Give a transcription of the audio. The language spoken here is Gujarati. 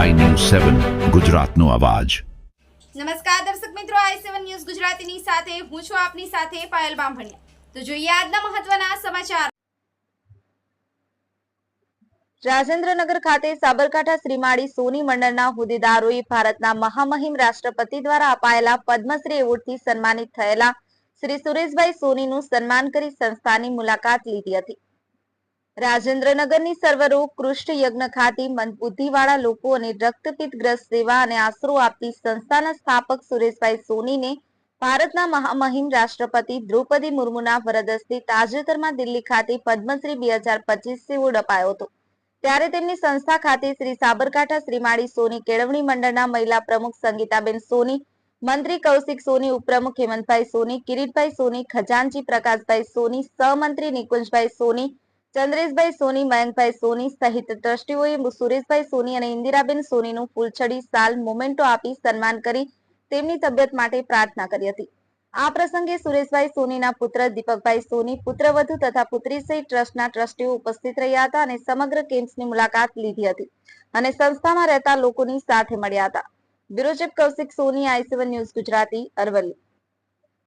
સેવન ગુજરાતનો અવાજ. નમસ્કાર દર્શક મિત્રો આઈ સેવન ન્યૂઝ ગુજરાતીની સાથે હું છું આપની સાથે પાયલ બામભણિયા. તો જોઈએ આજના મહત્વના સમાચાર. રાજેન્દ્રનગર ખાતે સાબરકાંઠા શ્રીમાળી સોની મંડળના હોદ્દેદારોએ ભારતના મહામહિમ રાષ્ટ્રપતિ દ્વારા અપાયેલા પદ્મશ્રી એવોર્ડથી સન્માનિત થયેલા શ્રી સુરેશભાઈ સોનીનું સન્માન કરી સંસ્થાની મુલાકાત લીધી હતી. રાજેન્દ્રનગરની સર્વરોગ કૃષ્ણ યજ્ઞ ખાતે મંદબુદ્ધિવાળા લોકો અને રક્તપિત્તગ્રસ્ત સેવા અને આશરો આપતી સંસ્થાના સ્થાપક સુરેશભાઈ સોનીને ભારતના મહામહિમ રાષ્ટ્રપતિ દ્રૌપદી મુર્મુના વરદ તાજેતરમાં દિલ્હી ખાતે પદ્મશ્રી બે હજાર પચીસ એવોર્ડ અપાયો હતો. ત્યારે તેમની સંસ્થા ખાતે શ્રી સાબરકાંઠા શ્રીમાળી સોની કેળવણી મંડળના મહિલા પ્રમુખ સંગીતાબેન સોની, મંત્રી કૌશિક સોની, ઉપપ્રમુખ હેમંતભાઈ સોની, કિરીટભાઈ સોની ખજાનજી પ્રકાશભાઈ સોની, સહમંત્રી નિકુંજભાઈ સોની ચંદ્રેશભાઈ સોની, મયંકભાઈ સોની સહિત ટ્રસ્ટીઓએ સુરેશભાઈ સોની અને ઇન્દિરાબેન સોનીનું ફૂલછડી સાલ મોમેન્ટો આપી સન્માન કરી તેમની તબિયત માટે પ્રાર્થના કરી હતી. આ પ્રસંગે સુરેશભાઈ સોનીના પુત્ર દીપકભાઈ સોની, પુત્રવધુ તથા પુત્રી સહિત ટ્રસ્ટના ટ્રસ્ટીઓ ઉપસ્થિત રહ્યા હતા અને સમગ્ર કેમ્પની મુલાકાત લીધી હતી અને સંસ્થામાં રહેતા લોકોની સાથે મળ્યા હતા. Bureau Kaushik Soni, I news Gujarati, Aravalli.